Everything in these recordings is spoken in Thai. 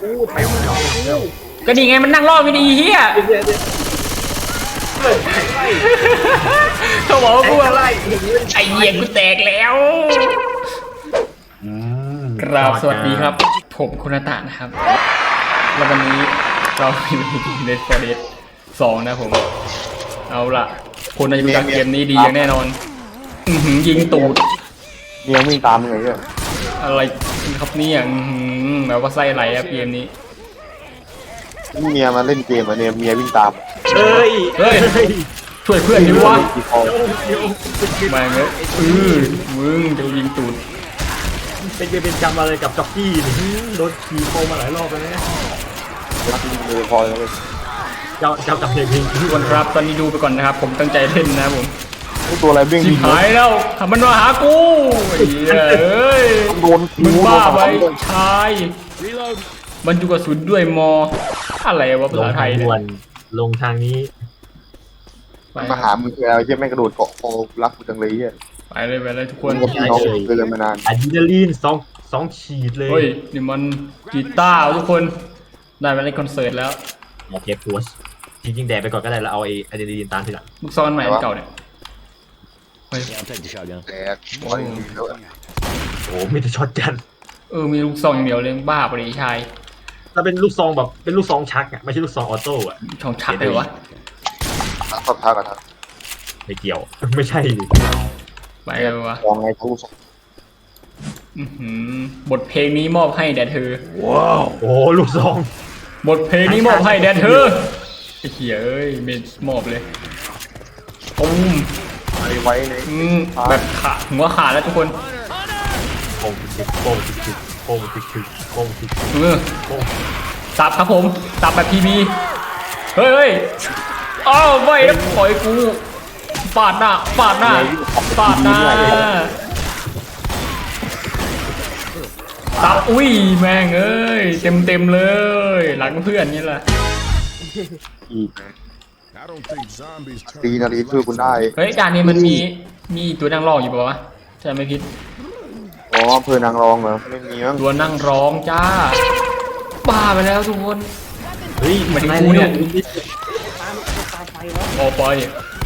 กูแถมมันออกกูก็ดีไงมันนั่งรอบไม่ดีเฮียเดี๋ยวเดี๋ยวเดี๋ยวเปิดแข่งไล่เขาบอกว่าแข่กูงไล่อย่างนี้ไอเหี้ยกูแตกแล้วอืมกราบสวัสดีครับ ผมคุณตะนะครับ แล้ววันนี้เราอยู่ในฟอร์เรสสองนะผม เอาล่ะคนอายุการเกมนี้ดีอย่างแน่นอนอื้อหือยิงตูดเมียวิ่งตามมึงไงเนี่ยอะไรครับเนี่ยอื้อหือ แบบว่าไส้ไหลอะเกมนี้ เมียมาเล่นเกมอะเนี่ยเมียวิ่งตามเฮ้ยเฮ้ยช่วยเพื่อนดิวะกี่คอเดี๋ยวเดี๋ยวเป็นเป็นมาเงี้ยเออมึงจะยิงตูดเป็นเป็นจำอะไรกับจ็อกกี้นี่โดนขี่โคมาหลายรอบแล้วนะมือพอแล้วเจ้าเจ้ากับเพลงเพลงทุกคนครับตอนนี้ดูไปก่อนนะครับ ผมตั้งใจเล่นนะผม ตัวอะไรวิ่งชิบหายแล้วทำมันมาหากูไอ้เหี้ยเอ้ยโดนมึงบ้าไปโดนชายบรรจุกระสุนด้วยมอ อะไรวะภาลษางไททางยเนี่ด่วยนลงทางนี้ ไปมาหามึงแล้วใช่ไหมกระโดดเกาะคอรักกูจังเลยอะไปเลยไปเลยทุกคมึนงกับพี่น้องเคยกันมานานอะดรีนาลีนสองสองขีดเลยเฮ้ยนี่มันกีตาร์ทุกคนได้มาเล่นคอนเสิร์ตแล้วโอเคโพสจริงๆแดดไปก่อนก็ได้แล้วเอาไอ้อะดรีนาลีนตามทีหลังลูกซ้อนใหม่อันเก่าเนี่ย ไปแหกโอ้โหมีแต่ช็อตกันเออ มีลูกซองเดียวเลยบ้าปรีชัยถ้าเป็นลูกซองแบบเป็นลูกซองชักอะไม่ใช่ลูกซองออโต้อะของชักเลยวะ พักก็พักกันครับไม่เกี่ยว ไม่ใช่ดิไปกันวะวางไงทูซองอหือบทเพลงนี้มอบให้แด่เธอว้าวโอ้ลูกซองบทเพลงนี้มอบให้แด่เธอไอ้เหี้ยเอ้ยเมนมอบเลยปุ้ม ไปไว้ในอืมแบบขาหัวขาดแล้วทุกคนโป่งติดโป่งติดโป่งติดโป่งติดเออโป่งสับครับผมสับแบบพีบีเฮ้ยเฮ้ยอ้าวไม่นะปล่อยกูปาดหน้าปาดหน้าปาดหน้าสับอุ้ยแม่งเอ้ยเต็มเต็มๆเลย หลังเพื่อนนี่แหละ ตีนาฬิช่วยคุณได้เฮ้ยด่านนี้มันมีมีตัวนั่งรองอยู่ป่าวะใช่ไหมพิษอ๋ออำเภอนางรองเหรอไม่มีมั้งตัวนั่งร้องจ้าบ้าไปแล้วทุกคนเฮ้ยเหมือนกูเนี่ยออกไป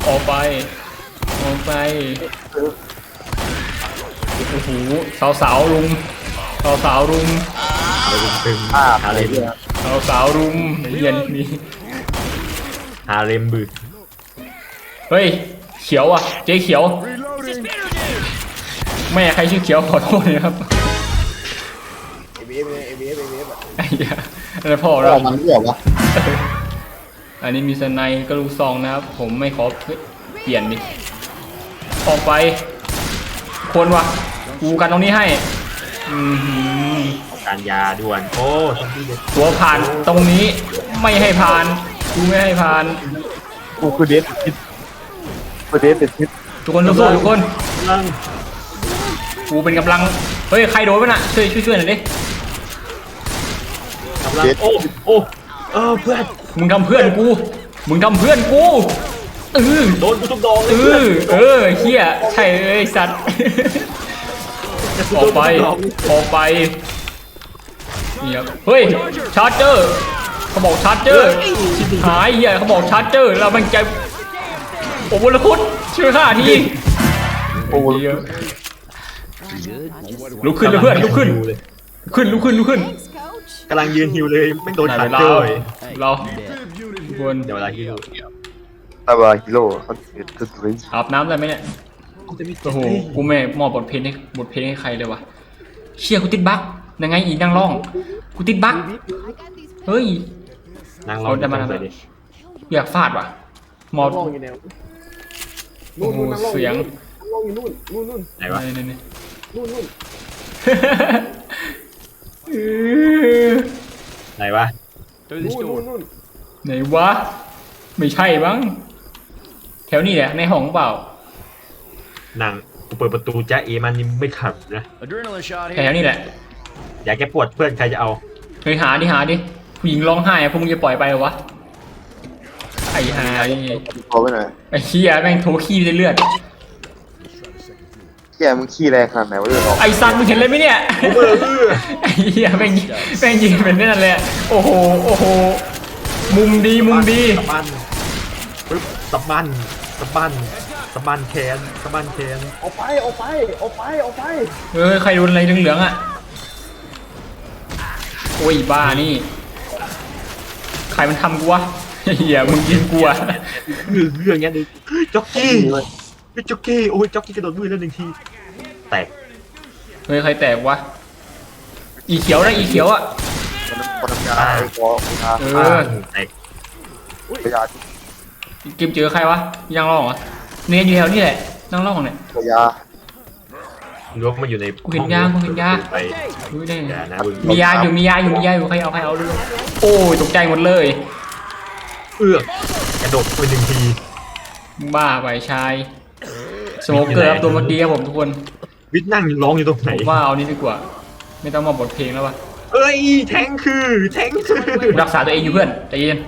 ออกไปออกไปโอ้โหสาวสาวๆรุมสาวสาวๆรุมตึงภาพฮาอะไรเลมเนี่ยสาวสาวๆรุมเย็นนี่ ฮาเลมบึกเฮ้ย เขียวอะ เจ๊เขียว reloading. แม่ใครชื่อเขียวขอโทษนะครับเอเวฟเอเวฟเอเวฟไอ้เหี้ยอะไรพ่ออเราอกมันเรียกวะอันนี้มีสไนด์ก็ลูกซองนะครับ ผมไม่ขอเปลี่ยนดิออกไปควรวะกูกันตรงนี้ให้อือหือการยาด่วน โอ้ซอมบี้เด็ดตัวผ่านตรงนี้ไม่ให้ผ่าน กูไม่ให้ผ่าน กูคือเดสติดพิษคือเดสติดพิษทุกคนสู้ๆทุกคนกำลังกูเป็นกำลัง เฮ้ย ใครโดนวะน่ะ ช่วยช่วยช่วยหน่อยดิกำลังโอ้โอ้เออเพื่อน มึงทำเพื่อนกู มึงทำเพื่อนกูเออโดนกูทุกดองเลเอยเพื่อนอเออเฮียใช่เลยไอ้สัตว์ ออกไป ออกไปเนี่ยเฮ้ย ชาร์เจอร์ เขาบอกชาร์เจอร์ชิบหายเฮียเขาบอกชาร์เจอร์แล้วมันจะโอ้โหละคุดช่วยข้าทีโอ้โหเหี้ยลุกขึ้นเลยเพื่อนลุกขึ้นฮิวเลยขึ้นลุกขึ้นลุกขึ้นกำลังยืนฮิวเลยไม่โดนได้ขาเวลาเจอเลยเราทุกคนเดี๋ยวเวลาฮิวตาบาฮิโร่เขาเกิดคือริอาบน้ำได้ไหมเนี่ยโอ้โหกูไม่มอบบทเพลงให้บทเพลงให้ใครเลยวะเชี่ยกูติดบั๊กยังไงอีกนั่งร้องกูติดบั๊กเฮ้ย นางรอเอาได้มาเลยดิอยากฟาดว่ะมอบลองอยู่แนวโอ้โหเสียงลองอยู่นู่นนู่นนู่นไหนวะนี่นี่นี่นู่นนู่นเออไหนวะนู่นนู่นนู่นไหนวะ ไม่ใช่มั้งแถวนี้แหละในห้องเปล่านางกูเปิดประตูจ้าเอมันนี่ไม่ขับนะ adrenaline shot แถ here. วนี้แหละอยากแกปวดเพื่อนใครจะเอา เฮ้ยหาดิหาดิ ผู้หญิงร้องไห้อะพวกมึงจะปล่อยไปเหรอวะ ไอ้หานี่พอไปหน่อยไอ้เหี้ยแม่งโถขี้ไปเลือดเกแกมึงขี้แรงขนาดไหนวะเรื่องของไอ้สัตว์มึงเห็นเลยไหมเนี่ยเออเออไอ้เหี้ยแม่งยิงแม่งยิงเป็นนั่นเลยอะโอ้โหโอ้โหมุมดีมุมดีสะบันปึ๊บสะบันสะบันสะบันแขนสะบันแขนออกไปออกไปออกไปออกไปเออใครโดนอะไรเหลืองๆอะ โอ้ยบ้านี่ ใครมันทำกูวะเหี้ยมึงยิงกูอะเรื่องเรื่องเงี้ยดิจ็อกกี้พี่จ็อกกี้โอ้ยจ็อกกี้กระโดดมือแล้วหนึ่งทีแตกเฮ้ยใครแตกวะอีเขียวนะอีเขียวอะคนทำยาไอ้คอคนทาเออ่าอแตกพยาเกมเจอใครวะยังร้องเหรอเนี่ยอยู่แถวนี่แหละนั่งร้องเนี่ยพยา ลวกมาอยู่ในกูเห็นยางกูเห็นยางไปอุ้ยได้อย่านะมึงมียาอยู่มียาอยู่มียาอยู่ใครเอาใครเอาด้วยโอ้ยตกใจหมดเลยเอื้อกกระโดดไปหนึ่งทีบ้าไปชายสโมเกอร์ครับตัวเมื่อกี้ครับผมทุกคนวิทย์นั่งร้องอยู่ตรงไหนผมว่าเอานี้ดีกว่า ไม่ต้องมาบทเพลงแล้ววะเอ้ยแทงคือแทงคือกูรักษาตัวเองอยู่เพื่อนใจเย็น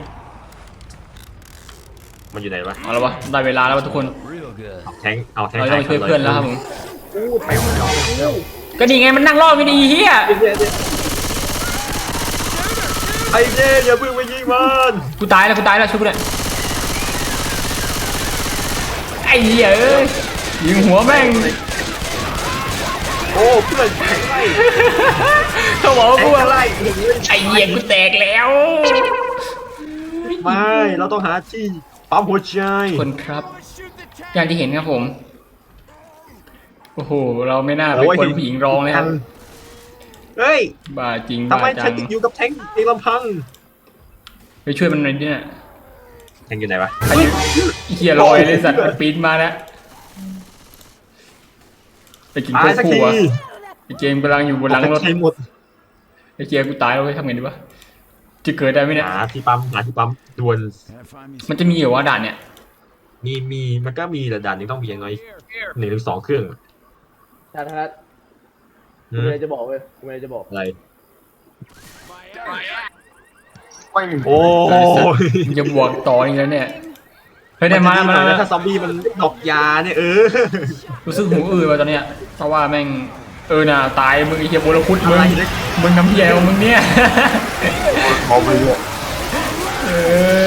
มันอยู่ไหนวะเอาละวะได้เวลาแล้ววะทุกคนเอาแทงเอาแทงเราต้องไปช่วยเพื่อนแล้วครับผม ไปหมดแล้วก็นี่ไงมันนั่งรอไม่ดีเฮียเดี๋ยวเดี๋ยวไอ้เจ้อย่าเพิ่งไปยิงมันกูตายแล้วกูตายแล้วช่วยกูเลยไอ้เหี้ยเอ้ยยิงหัวแม่งโอ้เพื่อนแทงไล่เขาบอกว่าแทกูงอะไล่ไอ้เหี้ยกูแตกแล้ว ไม่เราต้องหาที่ปั๊มหัวใจคนครับอย่างที่เห็นครับผม โอ้โห เราไม่น่าเป็นคนผู้หญิงร้องเลยครับเฮ้ยบ้าจริงทำบ้าไมจัฉันงติดอยู่กับแทงเองลำพังไปช่วยมันหน่อยดิเนี่ยแทงอยู่ไหนวะไอ้เหี้ยลอยเลยสัตว์มันปีนมาแล้วไปกินตาข้ายวสักคู่ทีอะไอ้เจมส์กำลังอยู่บนหลังรถ ใช้หมดไอ้เจียกูตายแล้วเว้ยทำไงดีวะจะเกิดได้ไหมเนี่ย หาที่ปั๊มหาที่ปั๊มด่วน Can't find me มันจะมีเหรอวะด่านเนี่ย มีมีมันก็มีแต่ด่านนี้ต้องมีอย่างน้อยหนึ่งถึงสองเครื่องทัด ทัดหืกูมไม่ได้จะบอกเว้ยกูไม่ได้จะบอก อะไร ไม่มีโอ้ยมึงจะบวกต่ออีกแล้วเนี่ยเฮ้ยได้มาแล้วมาแล้วถ้าซอมบี้มันดอกยาเนี่ยเออ รู้สึกหูอื้อมาตอนเนี้ย เพราะว่าแม่งเออน่ะตายมึงไอ้เหี้ยโบราคุดมึงอะไรเนี่ยมึงทำเหี้ยของมึงเนี่ยเขาไปเรื่อยเอ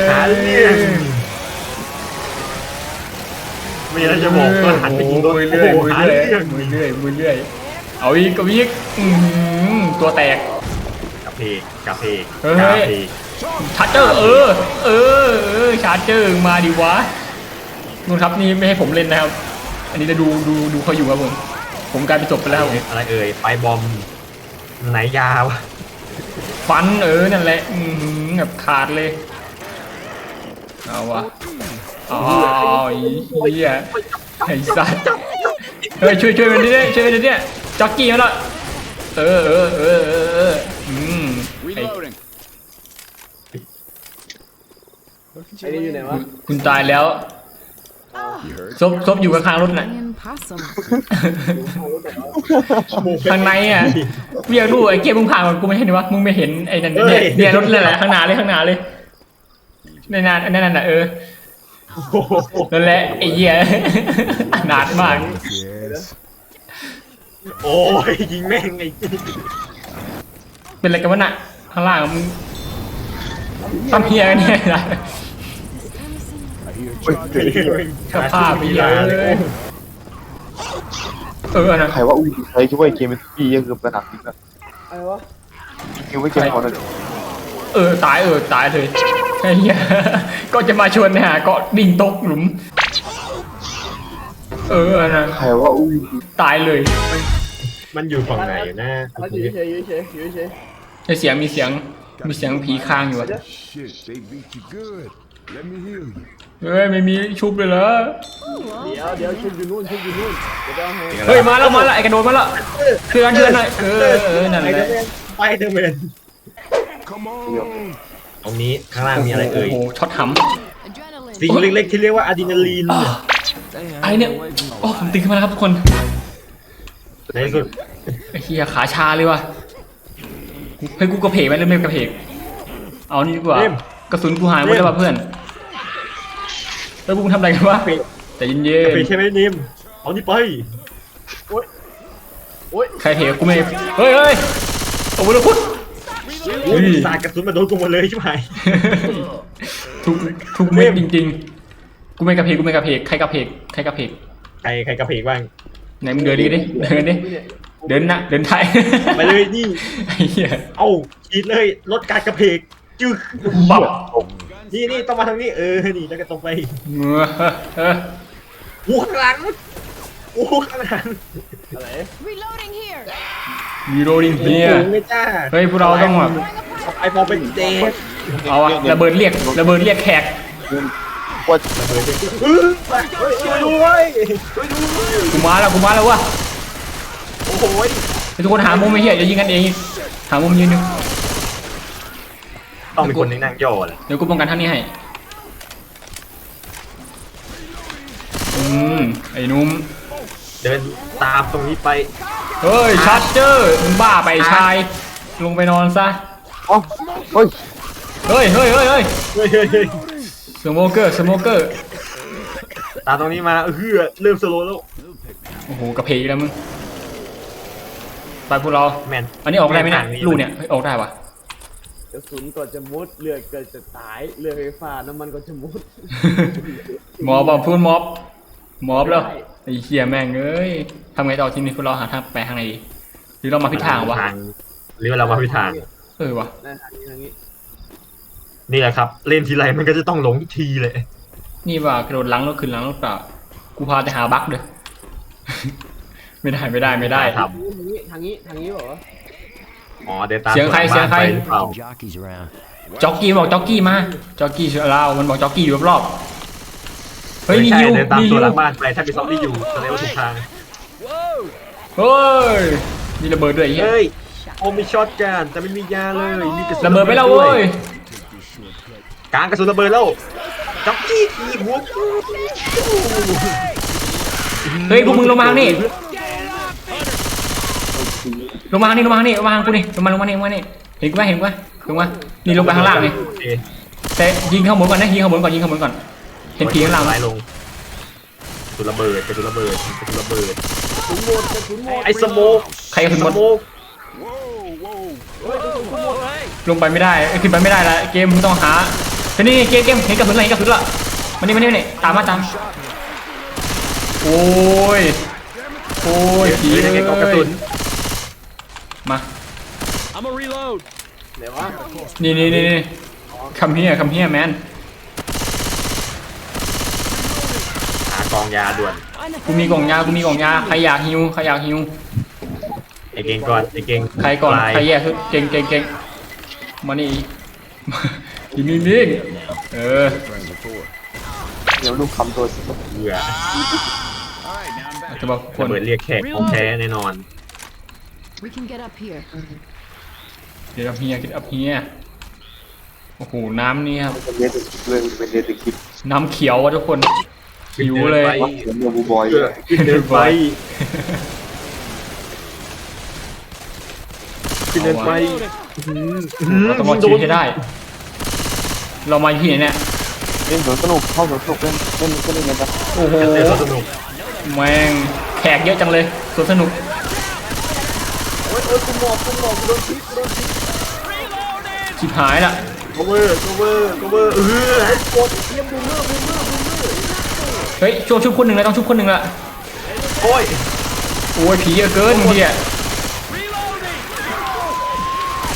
หาเรื่องไม่อยากจะบอกก็หันไปยิงรถมือโอ้เรื่อยโหมือหาเรื่เรื่ออยงมือเรื่อยมือเรื่อยเอาอีกกับอีกอื้อหือตัวแตกกาเพกกาเพกเฮ้ยกาเพชาร์เจอร์เออ เออเออชาร์เจอร์มาดิวะนู่นครับนี่ไม่ให้ผมเล่นนะครับ อันนี้จะดูดูดูเขาอยู่ครับผม ผมกลายเป็นจบไปแล้วครับผมอะไรเอ่ยไฟบอมไหนยาวะฟันเออนั่นแหละอือหือแบบขาดเลย เอาวะ อ๋อไอ้เหี้ยไอ้สัสเฮ้ยช่วยช่วยมันดิช่วยมันดิเนี่ยจ็อกกี้มาแล้วเออเออเออเออเอออืมไอ้ reloading. ไอ้นี่อยู่ไหนวะคุณตายแล้ว You heard? ซบซบอยู่ข้างๆรถน่ะ Hanging possum. ข้างในอะเรียกดูไอ้เกมมึงผ่านก่อนกูไม่เห็นวะมึงไม่เห็นไอ้นั่นเนี่ยเนี่ยรถเลยแหละข้างหน้าเลยข้างหน้าเลยในนานนั่นน่ะเออ นั่นแหละไอ้เหี้ยอนาถมาก Yes. โอ้ยยิงแม่งไอ้เป็นอะไรกันวะน่ะข้างล่างมึงทำเฮียกันเนี่ยนะ I hear เฮ้ย John. เจ๋งสภาพไปเยอะเลยเออนะใครว่าอุ้ยใครคิดว่าเกมเป็นพี่ก็คือเป็นหนักจริงอะอะไรวะเกมไม่เกมคนเลยเออตายเออตายเลย ไอ้เหี้ยก็จะมาชวนหาเกาะดิ่งตกหลุม เออนะใครว่าอุ้ยตายเลยมันอยู่ฝั่งไหนนะทัดอยู่เฉยอยู่เฉยอยู่เฉยไอเสียงมีเสียงมีเสียงผีค้างอยู่อะ Shit, they beat you good. Let me heal you. เฮ้ยไม่มีชุบเลยเหรอเดี๋ยวเดี๋ยวชุบอยู่นู่นชุบอยู่นู่นเดี๋ยวไปเอาให้เฮ้ยมาแล้วมาแล้วไอ้กระโดดมาแล้วเพื่อนเพื่อนหน่อยเออเออนั่นแหละไปเดอร์แมน Come on. ตรงนี้ข้างล่างมีอะไรเอ่ยโอ้โหช็อตห Adrenaline. สิ่งเล็กๆที่เรียกว่าอะดรีนาลีนำไอ้เนี่ยโอ้ผมตื่นขึ้นมาแล้วครับทุกคนในที่สุดไอ้เหี้ยขาชาเลยว่ะเฮ้ยกูกระเพกไหมหรือไม่กระเพกเอานี่ดีกว่ากระสุนกูหายหมดแล้วว่ะเพื่อนแล้วพวกมึงทำอะไรกันวะแต่เย็นเป็นใช่ไหมนิมเอานี่ไปโอ๊ยโอ๊ยใครเพกูไม่เฮ้ยเฮ้ยโอ้โหแล้วพุทธโอ้ยสาดกระสุนมาโดนกูหมดเลยใช่ไหมทุกทุกเม็ดจริง ๆ กูไม่กระเพกกูไม่กระเพกใครกระเพกใครกระเพกใครใครกระเพกบ้างไหนมึงเดินดิดิเดินดิเดินนะเดินไทยไปเลยนี่ไอ้เหี้ยเอ้าฉีดเลยลดการกระเพกจึ๊กบับนี่นี่ต้องมาทางนี้เออนี่แล้วก็ตรงไปเออเออโอ้ข้างหลังโอ้ข้างหลังอะไร Reloading here. มีโรดิงโอ้เฮียโหไม่จ้าเฮ้ยพวกเราต้องแบบไอพอเป็นเดฟเอาอะระเบิดเรียกระเบิดเรียกแขกว่าเฮ้ยช่วยด้วยช่วยด้วยกูมาแล้วกูมาแล้ววะโอ้โหทุกคนหามุมไม่เหี้ยอย่ายิงกันเองหามุมยืนดูต้องมีคนนั่งย่อแหละเดี๋ยวกูป้องกันท่างนี้ให้อืมไอ้หนุ่มเดินตามตรงนี้ไป เฮ้ยชาร์เจอร์มึงบ้าไปชาย ลงไปนอนซะเอ้าเฮ้ยเฮ้ยเฮ้ยเฮ้ยเฮ้ยเฮ้ยเฮ้ยเฮ้ยสโมเกอร์สโมเกอร์ตามตรงนี้มาเออเริ่มสโลว์แล้วโอ้โหกระเพกแล้วมึงไปพวกเราแมนอันนี้ออกได้ไหมเนี่ยลูกเนี่ยเฮ้ยออกได้วะกระสุนก็จะมุดเลือดก็จะตายเรือไฟฟ้าน้ำมันก็จะมุดหมอบบอกพูดม็อบม็อบแล้ว ไอ้เหี้ยแม่งเอ้ยทำไงต่อทีนี้พวกเราหาทางไปทางไหนดีหรือเรามาพิดทางวะหรือว่าเรามาพิดทางเออวะนะทางนี้ทางนี้นี่แหละครับ เล่นทีไรมันก็จะต้องหลงทุกทีเลย นี่ว่ากระโดดหลังแล้วขึ้นหลังหรือเปล่ากูพาไปหาบั๊กเด้อไม่ได้ไม่ได้ไม่ได้ครับทางนี้ทางนี้ทางนี้เหรออ๋อเดินตามเสียงใครบ้านเสียงใครไปหรือเปล่า jockeys around. จ็อกกี้บอกจ็อกกี้มาจ็อกกี้เชื่อเรามันบอกจ็อกกี้อยู่รอบๆ เฮ้ยมีใช่ยูเดินตามมีตัยูวหลังบ้านไปถ้ามีซอมบี้อยู่แสดงว่าถูกทาง เฮ้ยมีระเบิดด้วยไอ้เหี้ยเฮ้ยโอมีช็อตกันแต่ไม่มียาเลยมีกระสุนระเบิดไปแล้วเว้ยกลางกระสุนระเบิดแล้วจ็อกกี้ขี่หัวกูเฮ้ยพวกมึงลงมาทางนี่ลงมาทางนี่ลงมาทางนี่ลงมาทางกูนี่ลงมาลงมานี่ลงมานี่เห็นกูไหมเห็นกูไหมลงมานี่ลงไปข้างล่างนี่โอเคแต่ยิงข้างบนก่อนนะยิงข้างบนก่อนยิงข้างบนก่อน เห็นผีข้างล่างไหมไล่ลงกระสุนระเบิดกระสุนระเบิดกระสุนระเบิดถุงหมดกระสุนหมดไอ้สโมกใครกระสุนสหมดโมกลงไปไม่ได้เอ้ยขึ้นไปไม่ได้ละเกมมึงต้องหาเฮ้ยนี่นี่เกมเกมเห็นกระสุนอะไรเห็นกระสุนละมานี่มานี่มานี่ตามมาตามโอ้ยโอ้ยผีเฮ้ยเลยังยไงก็กระสุนมาเดี๋ยววะนี่นี่นี่นี่คำเฮียคำเฮียแมน หาก องยาด่วนกูมีกล่องยากูมีกล่องยาใครอยากฮิวใครอยากฮิวไอ้เก่งก่อนไอ้เก่งใครก่อนลายใครแยกคือเก่งเก่งเก่งมานี่อีนิ่งนิ่งๆเออเดี๋ยวลูกคำตัวสิเบื่อจะบอกคระนเบิดเรียกแขกของแท้แน่นอน We can get up here. เดี๋ยวเฮียคิดอัพเฮียโอ้โห น้ำนี่ครับเป็นเรียนเรื่องเป็นเรียนคลิปน้ำเขียวอะทุกคน หิวเลยไปว่าเขียนเรื่องบูบอยเพื่อขึ้นเดินไปขึ้นเดินไปเราต้องรอดชีวิตให้ได้ เรามาอยู่ที่ไหนเนี่ยเล่นสวนสนุกเข้าสวนสนุกเล่นเล่นเล่นเงินปะโอ้โหเล่นสนุกแม่งแขกเยอะจังเลยสวนสนุกโอ๊ยโอ๊ยกูหมอบกูหมอบกูโดนพิษกูโดนพิษชิบหายละโคเวอร์โคเวอร์โคเวอร์เออโคตรเยี่ยมบูมเมอร์บูมเมอร์บูมเมอร์ เฮ้ยช่วงชุบคนหนึ่งเลยต้องชุบคนหนึ่งละโอ้ยโอ้ยผีเยอะเกินเฮีย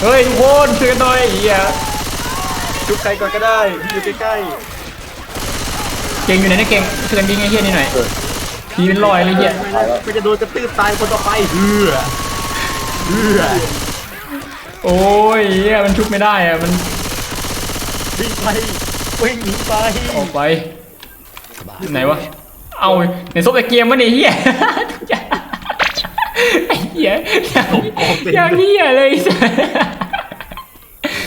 เฮ้ยทุกคนช่วยกันหน่อยเฮียชุบใครก่อนก็ได้ที่อยู่ใกล้เก่งอยู่ไหนเนี่ยเก่งช่วยกันยิงไอ้เฮียนี่หน่อยผีเป็นรอยเลยเฮียๆไม่จะโดนกระตืบตายคนต่อไปเฮือเฮือโอ้ยเฮียมันชุบไม่ได้อะมันวิ่งไปวิ่งหนีไปออกไป ไหนวะ เอาในซบแต่เกมวะเนี่ยเฮียไอ้เฮียอย่างอย่างเฮียเลย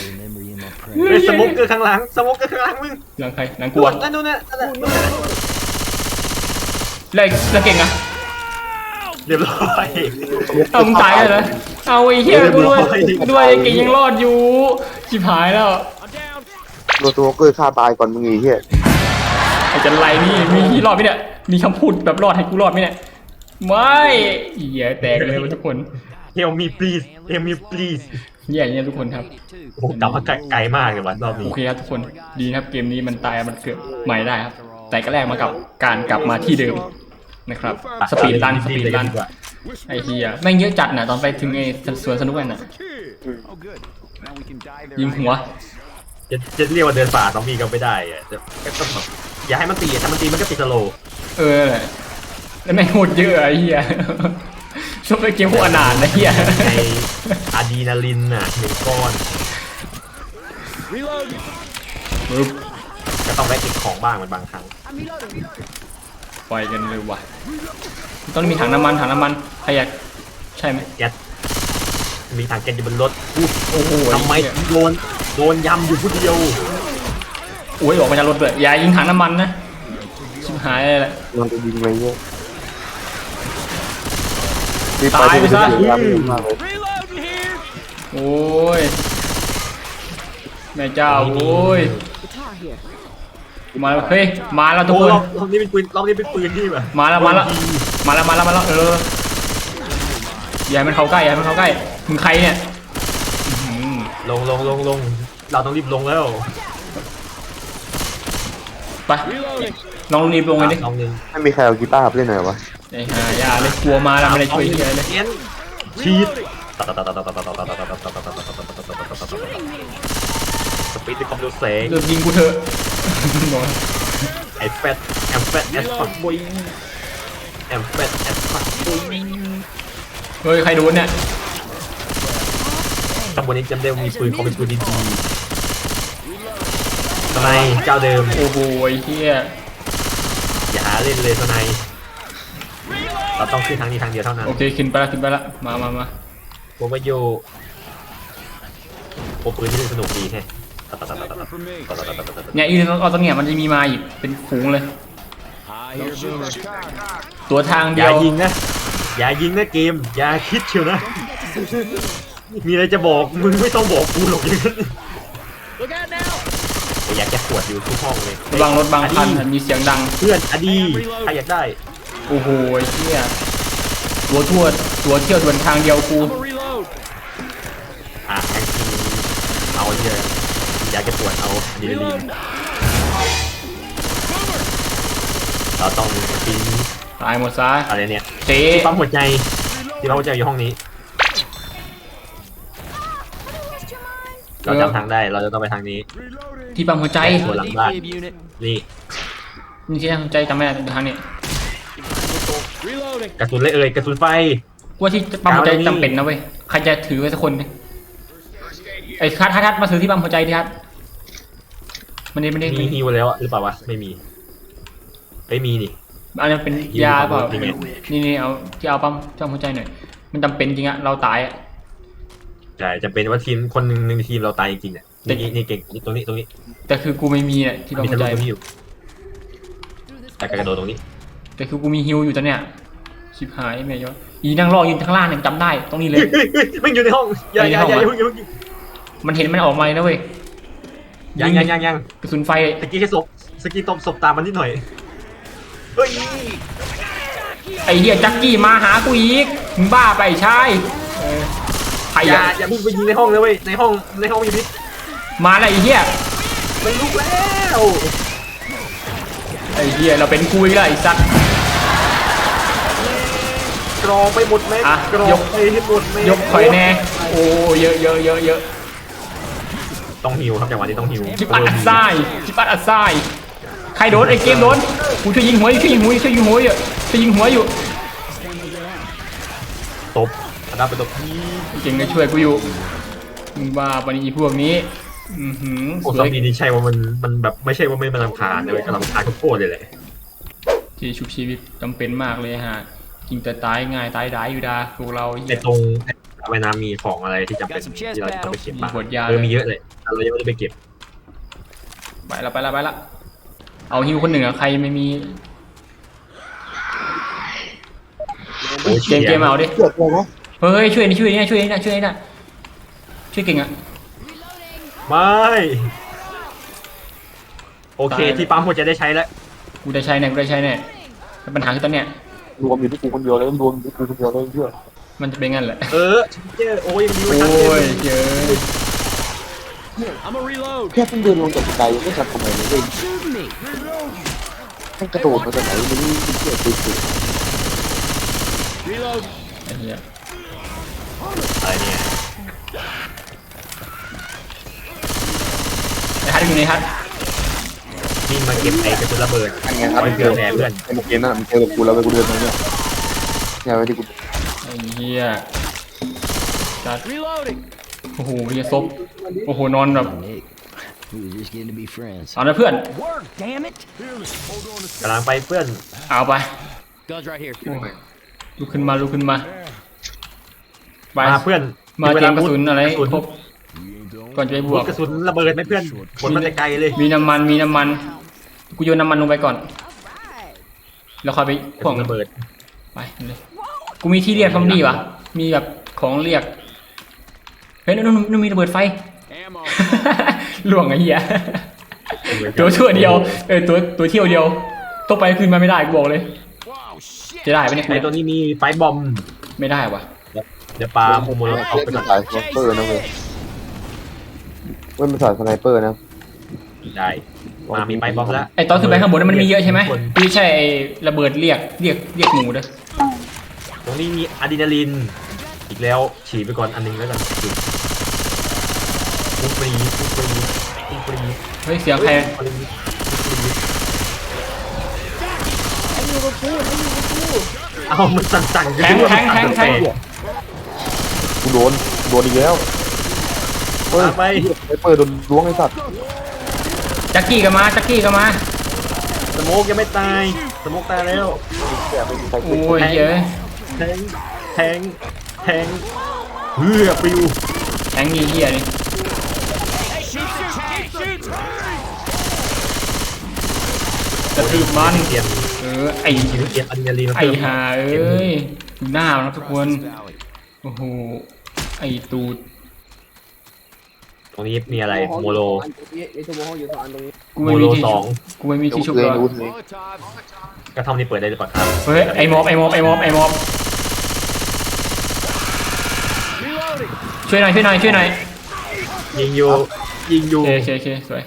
Remember you, my เฮ้ย prey. สโมกเกอร์ข้างหลังสโมกเกอร์ข้างหลังมึงหลังใครหลังกลัวนั่นนู่นนั่นนั่นนั่นแล้วแล้วเก่งอะเรียบร้อยเอามึงตายแล้วเหรอเอาไอ้เหี้ยกูด้วยด้วยไอ้เก่งยังรอดอยู่ชิบหายแล้วตัวตัวเกอร์ฆ่าตายก่อนมึงอีเหี้ยไอ้ จันไรนี่มีที่รอดไหมเนี่ยมีคำพูดแบบรอดให้กูรอดไหมเนี่ยไม่เหี้ยแตกเลยวะทุกคนเฮลมีปลีสเฮลมีปลีสเหี้ยอย่างเงี้ยทุกคนครับ โอ้โหกลับมาไกลไกลมากเลยวันรอบโอนี้ เคครับทุกคนดีนะครับเกมนี้มันตายมันเกิดใหม่ได้ครับ แต่ก็แลกมากับการกลับมาที่เดิมนะครับสปีดรันสปีดรันไอ้เฮียแม่งเยอะจัดน่ะตอนไปถึงไอ้สวนสนุกนั่นน่ะ Oh, good. Now we can die there. ยิงหัว จะจะเรียกว่าเดินป่าซอมบี้ก็ไม่ได้อะจะก็ต้องแบบ อย่าให้มันตีอะถ้ามันตีมันก็ติดสโลว์เออแหละแล้วแม่งโหดเยอะไอ้เฮียชอบไปเกมพวกอนาถนะเฮียในอะดรีนาลินน่ะหนึ่งก้อนปึ๊บก็ต้องแวะเก็บของบ้างเป็นบางครั้ง I'm reloading. ปล่อยกันเลยว่ะต้องมีถังน้ำมันถังน้ำมันใครอยากใช่ไหมแก๊สมีถังแก๊สอยู่บนรถอู้โอ้โหทำไมอ้เหี้ยโดนโดนยำอยู่ผู้เดียวโอ้ยออกมาจากรถเลยอย่ายิงถังน้ำมันนะชิบหายเลยแหละมันจะยิงไปเยอะรีบตายไปซะที่รับเร็วมากเลยโอ้ยแม่เจ้าโอ้ย Guitar here. มาแล้วเฮ้ยมาแล้วทุกโอ้คนรอบรอบนี้เป็นปืนรอบนี้เป็นปืนที่แบบมาแล้วมาแล้วมาแล้วมาแล้วมาแล้วเอออย่าให้มันเข้าใกล้อย่าให้มันเข้าใกล้มึงใครเนี่ยอื้อหือลงลงลงลงเราต้องรีบลงแล้ว ไปลองรีบลงเลยดิลองหนึ่งไม่มีใครเอากีตาร์ไปเล่นหน่อยวะไอ้ห่าอย่าเลยกลัวมาแล้วไม่ได้ช่วยเฮียเลยเขียนชีดสปีดที่ความเร็วแสงเลิกยิงกูเถอะไอ้แฟตแอมแฟตแอสฟักบอยแอมแฟตแอสฟักบอยเฮ้ยใครโดนเนี่ยตำบลนี้จำได้ว่ามีปืนเขาเป็นปืนดีๆ ทนเจ้าเดิมโอ้โหไอ้เฮียอย่าหาเล่นเลยทนเราต้องขึ้นทางนี้ทางเดียวเท่านั้นโอเคขึ้นไปละขึ้นไปละมามามาโกบโยโอปืนที่สนุกดีแฮะเนี่ยอีเอาตรงเนี้ยมันจะมีมาอีกเป็นฝูงเลย ตัวทางอเดีย่ายวยิงนะอย่ายิงนะเกม อย่าคิดเชียวนะ มีอะไรจะบอกมึงไม่ต้องบอกกูหรอกอย่างนั้น อยากจะขวดอยู่ทุกห้องเลยบางรถบางคันอดีมีเสียงดัง เพื่อนอดีใครอยากได้โอ้โหไอ้เฮียตัวทั่วตัวเที่ยวด่วนทางเดียวกูอะแองกินเอาเยอะอยากจะปวดเอาดีลีนเราต้องทิ้งตายหมดซะอะไรเนี่ยเจ๊ที่ปั๊มหัวใจที่ปั๊มหัวใจอยู่ห้องนี้ เราจำทางได้ เราจะต้องไปทางนี้ที่ปั๊มหัวใจ หัวหลังบ้าน นี่นี่ที่ปั๊มหัวใจจำไม่ได้ทางนี้กระสุนเลยเอ่ยกระสุนไฟกูว่าที่ปั๊มหัวใจเอาแล้วนี่จำเป็นนะเว้ย ใครจะถือไว้สักคนดิไอ้คัดทัดทัดมาซื้อที่ปั๊มหัวใจดิทัดมันนี่มันนี่มีฮิวแล้วอะหรือเปล่าวะ ไม่มีไม่มีนี่อันนี้เป็นฮิวยาเปล่านี่ไงนี่นี่เอาที่เอาปั๊มปั๊มหัวใจหน่อย มันจำเป็นจริงอะเราตายอะ ใช่จะเป็นว่าทีมคนหนึ่งในทีมเราตายจริงๆเนี่ยแต่นี่นี่เก่งตรงนี้ตรงนี้แต่คือกูไม่มีอะที่ปั๊มมีหัทะวลุใจตรงนี้อยู่แต่กระโดดตรงนี้ แต่คือกูมีฮิวอยู่ตอนเนี้ยชิบหายแม่ยอดอีนั่งรออยู่ข้างล่างเนี่ยจำได้ตรงนี้เลยเฮ้ยเฮ้ยเฮ้ยมันอยู่ในห้องอย่าอย่าอย่าอย่าอยู่ในห้องอย่าอย่ามันเห็นมันออกมาเลยนะเว้ยยังยังยังยังกระสุนไฟสกี้แค่ศพสกี้ตบศพตามมันนิดหน่อยเฮ้ยไอ้เหี้ยจักกี้มาหากูอีกมึงบ้าไปใช่เออ ใครอย่าอะอย่าเพุ่งไปยิงในห้องเลยเว้ยในห้องในห้องมีพิษมาแล้วไอ้เหี้ยมันลุกแล้วไอ้เหี้ยเราเป็นคุยแล้วไอ้สัตว์ กรองไปหมดไหมอะกรองยกไปให้หมดไหมยกข่อยแน่โอ้เยอะเยอะเยอะเยอะต้องฮิวครับจังหวะนี้ต้องฮิวจิบอัดอัดไส้จิบอัดอัดไส้ใครโดนไอ้เกมโดนกูช่วยยิงหัวอยู่ช่วยยิงหัวอยู่ช่วยยิงหัวอยู่ช่วยยิงหัวอยู่ตบ อันดับไปตบเก่งก็ช่วยกูอยู่มึงบ้าปะนี่พวกนี้ อือหือโอ้สซอวมยบี้นี่ใช่ว่ามันมันแบบไม่ใช่ว่าไม่มันรำคาญเลยกำลังคาญทุกโคตรเลยแหละที่ชุบชีวิตจำเป็นมากเลยฮะกินแต่ตายง่ายตายได้อยู่ดาพวกเราในเหี้ยตรงเวนามีของอะไรที่จำเป็นที่เราต้องไปเก็บบ้างมีขวดยาเออมีเยอะเลยแต่เรายังไม่ได้ไปเก็บไปละไปละไปละเอาฮิวคนหนึ่งอะใครไม่มีโอ้ยเกมเกมเอาดิเกือบเลยนะ เฮ้ยช่วยนี่ช่วยนี่ช่วยนี่นะช่วยนี่นะช่วยเก่งอะไม่ โอเค ตายที่ปั๊มหัวใจได้ใช้แล้ว กูได้ใช้แน่กูได้ใช้แน่แต่ปัญหาคือตอนเนี้ยรวมอยู่ที่กูคนเดียวเลยรวมอยู่ที่กูคนเดียวเลยเพื่อนมันจะเป็นงั้นแหละเออเจ้โอ้ยยังดีโอ้ว่าชัดเจนยเยอะ I'm a reload. แค่เพิ่งเดินลงจากบันไดไม่ทันทำไมเลยเว้ย Shoot me. แค่กระโดดมาจากไหนไม่รู้เชื่อกูสิ Reload. ไอ้เหี้ย อะไรเนี่ยไอ้ฮัทอยู่ในฮัทนี่มาเก็บไอ้กระสุนระเบิดอันไงครับไว้เจเพื่ออแหนเพื่อนไอ้เมื่อกี้นั่นมันเจอกับกูแล้วไปกูเดินมาเนี่ยเนี่ยไปที่กูไอ้เหี้ยจัด Reloading. โอ้โหเฮียซบโอ้โหนอนแบบ Nick, we were just getting to be friends. เอานะเพื่อน Work, damn it. กำลังไปเพื่อนเอาไป Guns right here. ลุกขึ้นมาลุกขึ้นมา ไปมาเพื่อนมาเตรียมกระสุนอะไรกระสุนครบก่อนจะไปบพววกกกระสุนระเบิดไหมเพื่อนผลมันจะไกลเลย มีน้ำมันมีน้ำมันกูโยนน้ำมันลงไปก่อน แล้วค่อยไปกพ่วระงสุนระเบิดไปเลยกูมีที่เรียกซอมบี้วะมีแบบของเรียกเฮ้ยนู่นนู่นนู่นมีระเบิดไฟ Ammo. ล่วงไอ้เหี้ยตัวชั่วเดียวเออตัวตัวเที่ยวเดียวต้องไปคืนมาไม่ได้กูบอกเลย Wow, shit. จะได้ไหมเนี่ยในตัวนี้มีไฟบอมไม่ได้วะ เดี๋ยวปาโมโมโลเอาไปเป็นก่อนสายสไนเปอร์นะเว้ยเว้ยมันสายสไนเปอร์นะได้มามีไฟบอมแล้วไอตอนขึ้นไปข้างบนนั้นมันมีเยอะใช่ไหมคนไม่ใช่ไอ้ระเบิดเรียกเรียกเรียกหมูเด้อตรงนี้มีอะดรีนาลีนอีกแล้วฉีดไปก่อนอันหนึงแล้วกันปุ๊บปรีปุ๊บปรีปุ๊บปรีเฮ้ยเสียงใครปุ๊บปรีปุ๊บปรีเอามันสั่นๆแทงแทงแทงแทง กูโดนโดนอีกแล้วเฮ้ยมาไปสไนเปอร์โดนล้วงไอ้สัตว์จักกี้ก็มาจักกี้ก็มาสโมกยังไม่ตายสโมกตายแล้วแกไม่มีใครโอ้ยเยอะแทงแทงแทงเฮือปิวแทงยี่เหี้ยนี่กระตืบมันเตรียมเออไอชีวิตเตรียมอะดรีนาลีนมาไอเพิ่มหาเอ้ยดูหน้ามันนะทุกคน Valley. โอ้โหไอตูดตรงนี้มีอะไรโมโลอันตรงนี้ไอ้ชั่วโมงอยู่สองอันตรงนี้กูโมไม่โลมีที่สองกูไม่มีที่ชุบเลเลยยรู้เลย Molotov. กระท่อมนี้เปิดได้หรือเปล่าครับเฮ้ยไอมอบไอมอบไอมอบไอมอบ Reloading. ช่วยหน่อยช่วยหน่อยช่วยหน่อยยิงอยู่ยิงอยู่โอเคโอเคโอเคสวย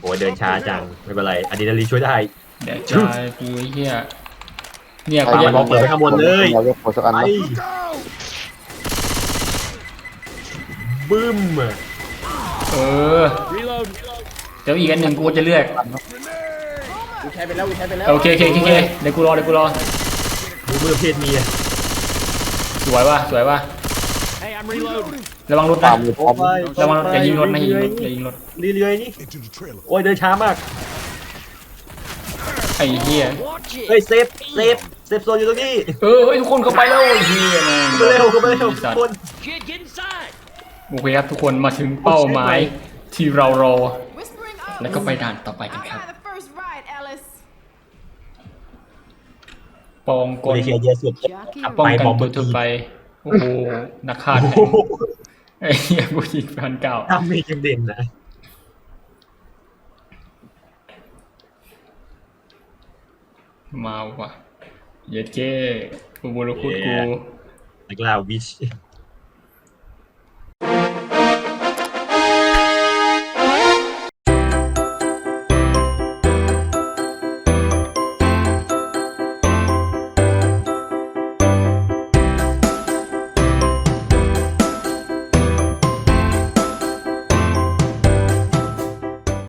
โอ้ยเดินช้าจังไม่เป็นไรอะดรีนาลีนช่วยได้ แดกตายกูไอ้เหี้ย เนี่ยใครกูปาจะมันเปิดไว้ข้างบนเลย เราจะปวดสักอันไปนะบึ้มเออ Reload. เดี๋ยวอีกอันหนึ่งกูจะเลือก กูใช้ไปแล้วกูใช้ไปแล้วโอเคโอเคโอเคโอเคเดี๋ยวกูรอเดี๋ยวกูรอ ดูมือเพศเมียสวยว่ะสวยว่ะ Hey, I'm reloading. ระวังรถตานะมเลยพร้อม ระวังรถอย่ายิงรถนะอย่ายิงรถอย่ายิงรถ เรื่อยๆนี่ โอ้ยเดินช้ามาก ไอ้เหี้ยเฮ้ยเซฟเซฟเซฟโซนอยู่ตรงนี้เออเฮ้ยทุกคนเข้าไปแล้วไอ้เหี้ยแม่งเข้าไปเร็วเข้าไปเร็วไอ้สัตว์คนโอเคครับทุกคนมาถึงเป้าหมายที่เรารอ Whispering up. แล้วก็ไปด่านต่อไปกันครับ the first ride, Ellis. ปองกคนลที่เชียร์เยอะสุด Jackie. อับป้องไปกันบอมตัเมื่วอทั่วกี้ไปโอ้โหนักฆ่าแทงไอ้เหี้ยกูยิงพันเก่าทำมียังเด่นนะ มาว่ะเย็ดเก้กูบุรุคุดกูนักล่าวิช